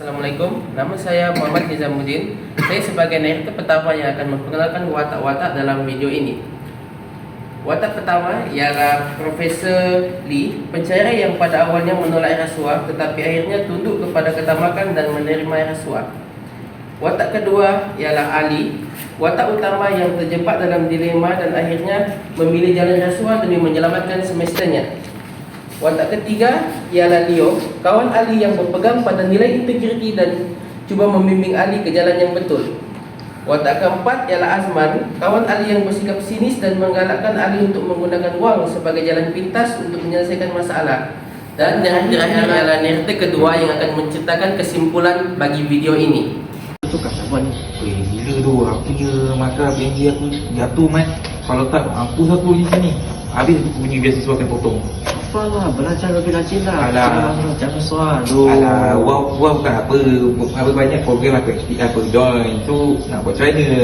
Assalamualaikum, nama saya Muhammad Nizamuddin. Saya sebagai narrator pertama yang akan memperkenalkan watak-watak dalam video ini. Watak pertama ialah Profesor Lee Pencerai yang pada awalnya menolak rasuah Tetapi akhirnya tunduk kepada ketamakan dan menerima rasuah. Watak kedua ialah Ali Watak utama yang terjebak dalam dilema dan akhirnya memilih jalan rasuah demi menyelamatkan semesternya Watak ketiga ialah Leo, kawan Ali yang berpegang pada nilai integriti dan cuba membimbing Ali ke jalan yang betul. Watak keempat ialah Azman, kawan Ali yang bersikap sinis dan menggalakkan Ali untuk menggunakan wang sebagai jalan pintas untuk menyelesaikan masalah. Dan yang terakhir ialah narrator kedua yang akan menceritakan kesimpulan bagi video ini. tu kat Saban ni gila tu aku punya maka BNG aku jatuh man Kalau tak aku satu di sini Habis aku punya beasiswa akan potong Apa lah, belajar lebih rajin lah. Alah. Jangan soal tu Alah, wah, wah bukan apa Apa banyak program aku apa join. Tu nak buat macam mana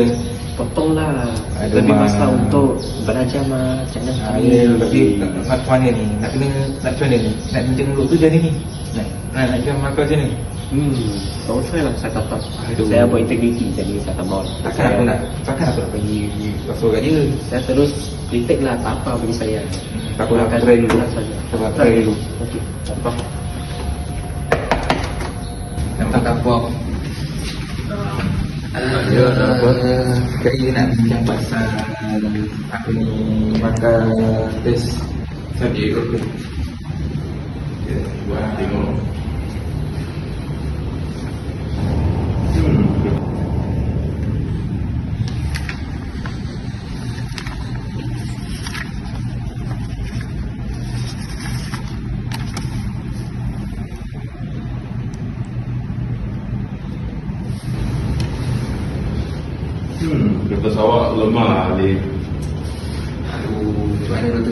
Potong lah. Aduh, Lebih masa untuk belajar mah ha, ya, Tapi nak nak macam mana ni? Nak kena Nak macam mana ni? Nak bincang dulu tu jadi ni Nak nak nak bincang maka macam ni Hmm, tahu saya lah saya tetap Aduh. Saya berintegriti jadi saya tak mau Takkan aku nak Takkan aku nak pergi Rasuah kat dia. Saya terus kritik lah tak apa bagi saya. Tak Aku Akan try dulu. Jelas saja. Tak apa try dulu. Okey, tak apa. Nampak tak apa Ya, apa Kaya nak bincang pasal Apa ni Makan Test. Subjek apa Ya, buat tengok Kertas awak lemah lah Ali. Aduh, macam mana kata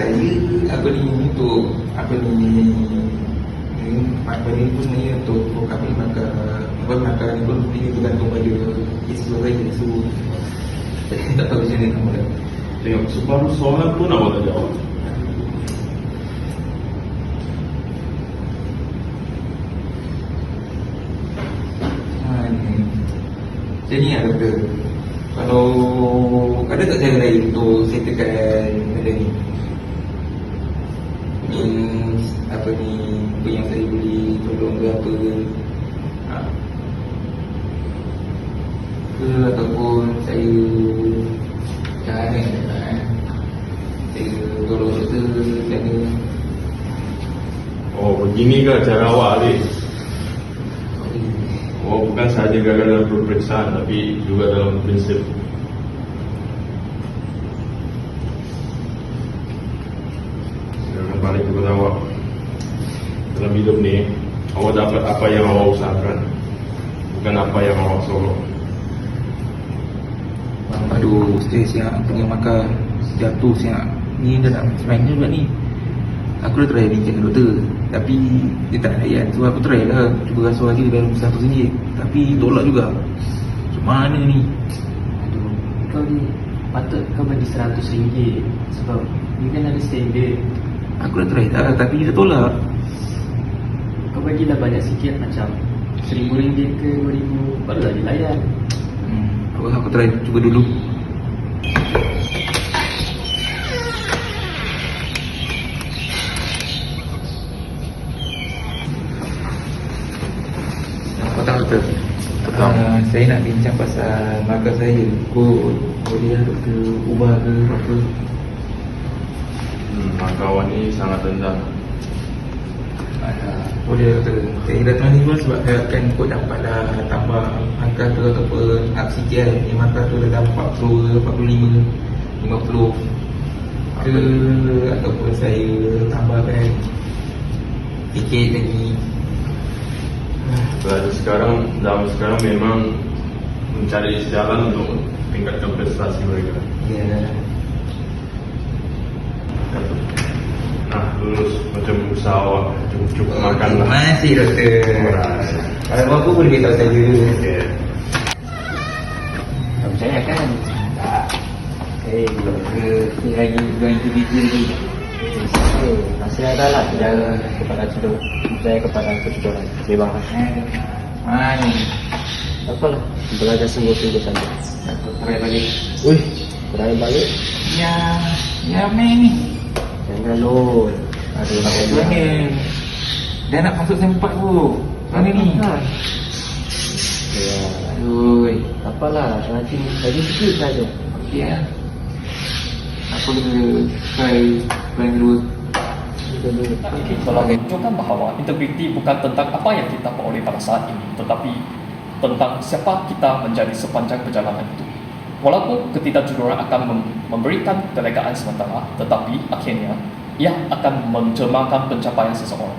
Saya apa ni untuk apa ni ni, apa ni pun sebenarnya untuk kami maka apa maka ni pun dia bergantung pada isu isu saya tak tahu macam mana nak mula Tengok separuh soalan pun awak tak jawab. ha, ni. Macam ni lah kata Kalau ada tak cara lain untuk settlekan benda ni Means apa ni Apa yang saya boleh tolong ke apa ke ha. Ke ataupun saya Macam mana eh? Saya tolong serta macam mana Oh, begini ke cara awak Ali? Oh, bukan sahaja gagal dalam peperiksaan tapi juga dalam prinsip. Akan balik kepada awak. Dalam hidup ni, awak dapat apa yang awak usahakan. Bukan apa yang awak sorok. Aduh, saya siap punya makan jatuh siap. Ni dah nak semain juga ni. Aku dah try bincang dengan doktor Tapi dia tak layan So aku try lah Cuba rasuah lagi dalam satu ringgit Tapi tolak juga. Macam mana ni? Aduh, kau ni patut kau bagi seratus ringgit. Sebab ni kan ada saving Aku dah try dah Tapi dia tolak. Kau bagilah banyak sikit macam Seribu ringgit ke dua ribu Barulah dilayan hmm, aku, aku try cuba dulu doktor? Uh, saya nak bincang pasal markah saya. Kod boleh lah doktor ubah ke apa? Hmm, maka awak ni sangat rendah. uh, Boleh doktor. Saya datang ni pun sebab saya akan kod dapat dah tambah angka tu ataupun up sikit kan Yang markah tu dah dapat 40 ke 45 50 ke ataupun saya tambahkan sikit lagi Belajar sekarang, zaman sekarang memang mencari jalan untuk tingkatkan prestasi mereka. ya Nah, lulus macam usaha awak, cukup-cukup makan lah. Masih doktor Alright. Kalau apa boleh beritahu saya Okay. Kau percaya kan? Tak Eh, ni lagi going to be lagi Eh, masih ada lah Jangan kepada cedok percaya kepada kejujuran. Memang Mana ni? apalah belajar sungguh-sungguh saja. Try balik. Wih, berani balik. Ya, ya main ni. Jangan lol. Aduh, nak Macam mana? Dah nak masuk sempat tu. Mana ni? Ya, Aduh. apalah, nanti lagi sikit saja. Ya. Aku kena try plan Ini telah menunjukkan bahawa integriti bukan tentang apa yang kita peroleh pada saat ini, tetapi tentang siapa kita menjadi sepanjang perjalanan itu. Walaupun ketidakjujuran akan mem- memberikan kelegaan sementara, tetapi akhirnya ia akan mencerminkan pencapaian seseorang.